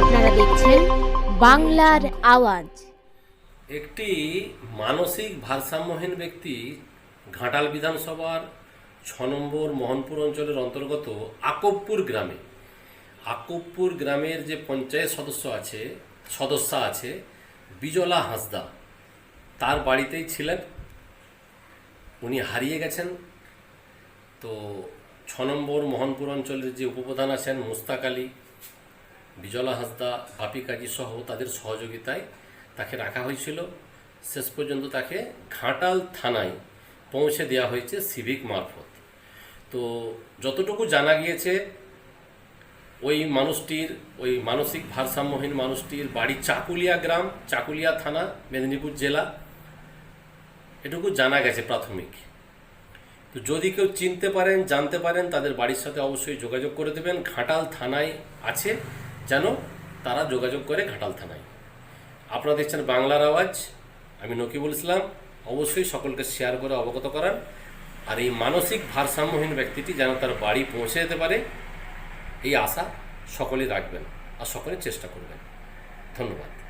আপনারা দেখছেন বাংলার আওয়াজ। একটি মানসিক ভারসাম্যহীন ব্যক্তি ঘাটাল বিধানসভার ছ নম্বর মোহনপুর অঞ্চলের অন্তর্গত আকবপুর গ্রামে। আকবপুর গ্রামের যে পঞ্চায়েত সদস্য আছে, সদস্যা আছে, বিজলা হাঁসদা। তার বাড়িতেই ছিলেন। উনি হারিয়ে গেছেন। তো ছ নম্বর মোহনপুর অঞ্চলের যে উপপ্রধান আছেন মুস্তাক আলী বিজলা হাসদা, বাপি কাজী সহ তাদের সহযোগিতায় তাকে রাখা হয়েছিল। শেষ পর্যন্ত তাকে ঘাটাল থানায় পৌঁছে দেওয়া হয়েছে সিভিক মারফত। তো যতটুকু জানা গিয়েছে, ওই মানুষটির, ওই মানসিক ভারসাম্যহীন মানুষটির বাড়ি চাকুলিয়া গ্রাম, চাকুলিয়া থানা, মেদিনীপুর জেলা। এটুকু জানা গেছে প্রাথমিক। তো যদি কেউ চিনতে পারেন, জানতে পারেন, তাদের বাড়ির সাথে অবশ্যই যোগাযোগ করে দেবেন। ঘাটাল থানায় আছে। যেন তারা যোগাযোগ করে ঘাটাল থানায়। আপনারা দেখছেন বাংলার আওয়াজ। আমি নকিবুল ইসলাম। অবশ্যই সকলকে শেয়ার করে অবগত করান। আর এই মানসিক ভারসাম্যহীন ব্যক্তিটি যেন তার বাড়ি পৌঁছে যেতে পারে, এই আশা সকলেই রাখবেন আর সকলে চেষ্টা করবেন। ধন্যবাদ।